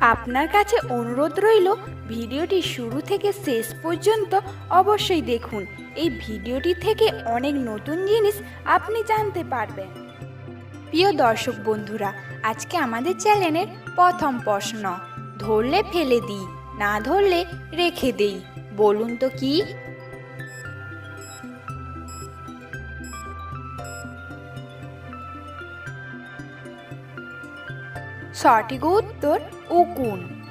আপনার কাছে অনুরোধ রইল, ভিডিওটি শুরু থেকে শেষ পর্যন্ত অবশ্যই দেখুন। এই ভিডিওটি থেকে অনেক নতুন জিনিস আপনি জানতে পারবেন। প্রিয় দর্শক বন্ধুরা, আজকে আমাদের চ্যানেলের প্রথম প্রশ্ন, ধরলে ফেলে দিই, না ধরলে রেখে দেই, বলুন তো কি? সঠিক উত্তর উকুন।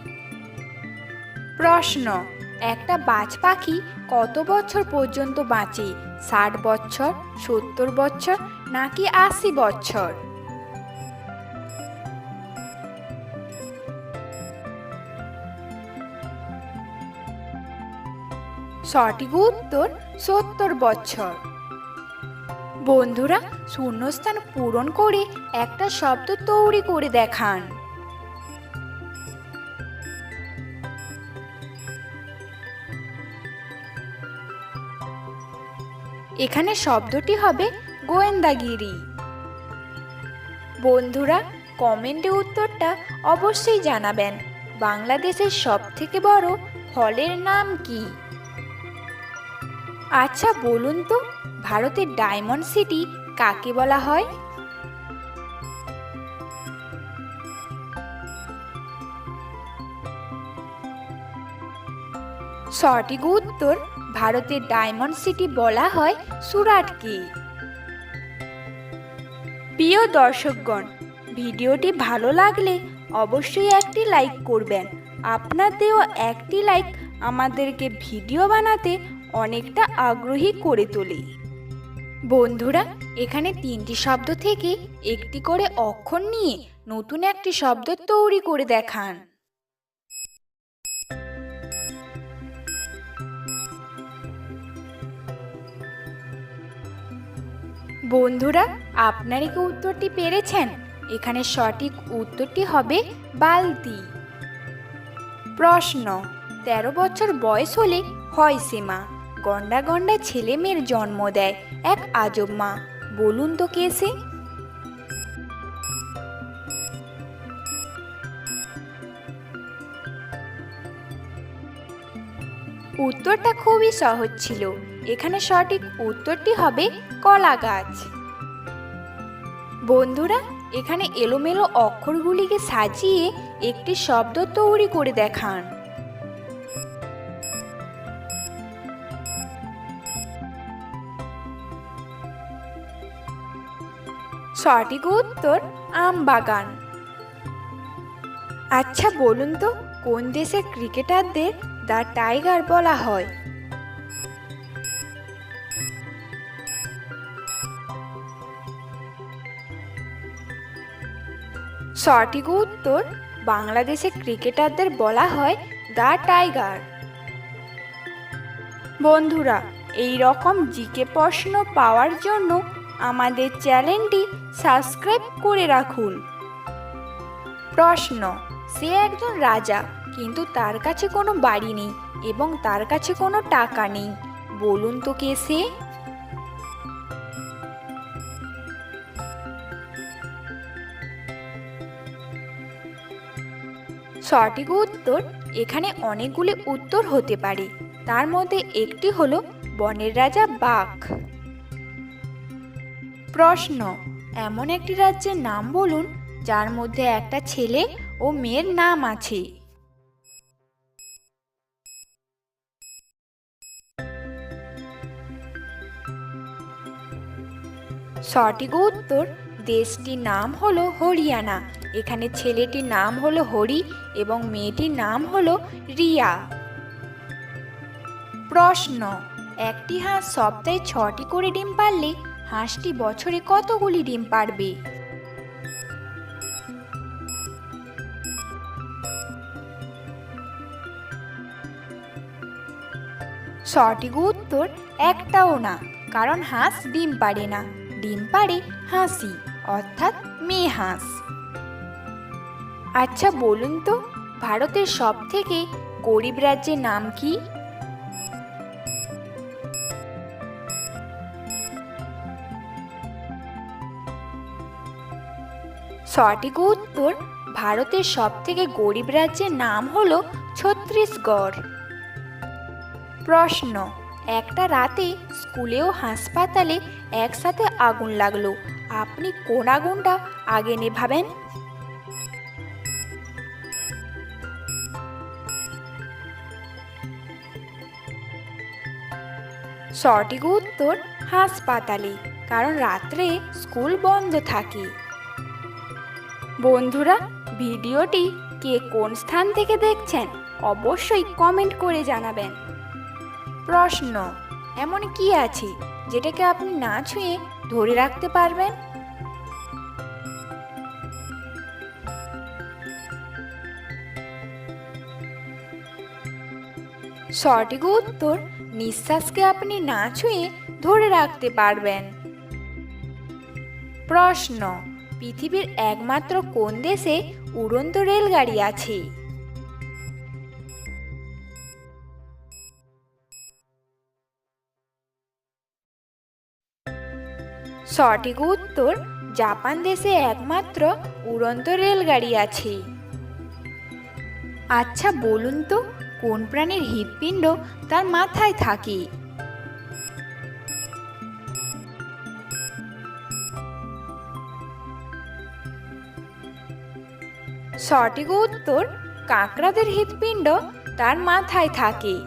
প্রশ্ন, একটা বাজ পাখি কত বছর পর্যন্ত বাঁচে? ষাট বছর, সত্তর বছর, নাকি আশি বছর? সঠিক উত্তর, সত্তর বছর। বন্ধুরা, শূন্যস্থান পূরণ করে একটা শব্দ তৈরি করে দেখান। এখানে শব্দটি হবে গোয়েন্দাগিরি। বন্ধুরা, কমেন্টে উত্তরটা অবশ্যই জানাবেন। বাংলাদেশের সবথেকে বড় ফলের নাম কি? আচ্ছা বলুন তো, ভারতের ডায়মন্ড সিটি কাকে বলা হয়? সঠিক উত্তর ভারতের ডায়মন্ড সিটি বলা হয় সুরাটকে প্রিয় দর্শকগণ, ভিডিওটি ভালো লাগলে অবশ্যই একটি লাইক করবেন। আপনার দেওয়া একটি লাইক আমাদেরকে ভিডিও বানাতে অনেকটা আগ্রহী করে তোলে। বন্ধুরা, এখানে তিনটি শব্দ থেকে একটি করে অক্ষর নিয়ে নতুন একটি শব্দ তৈরি করে দেখান। বন্ধুরা, আপনারা কি উত্তরটি পেরেছেন। এখানে সঠিক উত্তরটি হবে বালতি। প্রশ্ন, তেরো বছর বয়স হলে হয় সীমা গন্ডা গন্ডা ছেলে মেয়ের জন্ম দেয় এক আজব মা। বলুন তো কে সে? উত্তরটা খুবই সহজ ছিল। এখানে সঠিক উত্তরটি হবে কলা গাছ। বন্ধুরা, এখানে এলোমেলো অক্ষরগুলিকে সাজিয়ে একটি শব্দ তৈরি করে দেখান। সঠিক উত্তর, আম বাগান। আচ্ছা বলুন তো, কোন দেশের ক্রিকেটারদের দ্য টাইগার বলা হয়? সঠিক উত্তর বাংলাদেশের ক্রিকেটারদের বলা হয় দ্য টাইগার। বন্ধুরা এই রকম জিকে প্রশ্ন পাওয়ার জন্য আমাদের চ্যানেলটি সাবস্ক্রাইব করে রাখুন। প্রশ্ন, সে একজন রাজা, কিন্তু তার কাছে কোনো বাড়ি নেই এবং তার কাছে কোনো টাকা নেই। বলুন তো কে সে? সঠিক উত্তর এখানে অনেকগুলি উত্তর হতে পারে। তার মধ্যে একটি হল বনের রাজা বাঘ। প্রশ্ন, এমন একটি রাজ্যের নাম বলুন যার মধ্যে একটা ছেলে ও মেয়ের নাম আছে। সঠিক উত্তর দেশটির নাম হলো হরিয়ানা। এখানে ছেলেটির নাম হলো হরি এবং মেয়েটির নাম হলো রিয়া। প্রশ্ন, একটি হাঁস সপ্তাহে ছটি করে ডিম পারলে হাঁসটি বছরে কতগুলি ডিম পারবে? সঠিক উত্তর একটাও না, কারণ হাঁস ডিম পারে না। ডিম পারে হাসি অর্থাৎ মেয়ে হাঁস আচ্ছা বলুন তো, ভারতের সব থেকে গরিব রাজ্যের নাম কি? সঠিক উত্তর, ভারতের সবথেকে গরিব রাজ্যের নাম হল ছত্তিশগড়। প্রশ্ন, একটা রাতে স্কুলে ও হাসপাতালে একসাথে আগুন লাগল আপনি কোন আগুনটা আগে নেভাবেন? সঠিক উত্তর হাসপাতালে, কারণ রাত্রে স্কুল বন্ধ থাকে। বন্ধুরা, ভিডিওটি কে কোন স্থান থেকে দেখছেন অবশ্যই কমেন্ট করে জানাবেন। প্রশ্ন, এমন কি আছে যেটাকে আপনি না ছুঁয়ে ধরে রাখতে পারবেন? সঠিক উত্তর নিঃশ্বাসকে আপনি না ছুঁয়ে ধরে রাখতে পারবেন। প্রশ্ন, পৃথিবীর একমাত্র কোন দেশে উড়ন্ত রেলগাড়ি আছে? সঠিক উত্তর জাপান দেশে একমাত্র উড়ন্ত রেলগাড়ি আছে। আচ্ছা বলুন তো, কোন প্রাণীর হৃৎপিণ্ড তার মাথায় থাকে? সঠিক উত্তর, কাঁকড়াদের হৃৎপিণ্ড তার মাথায় থাকে।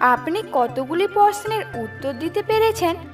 আপনি কতগুলি প্রশ্নের উত্তর দিতে পেরেছেন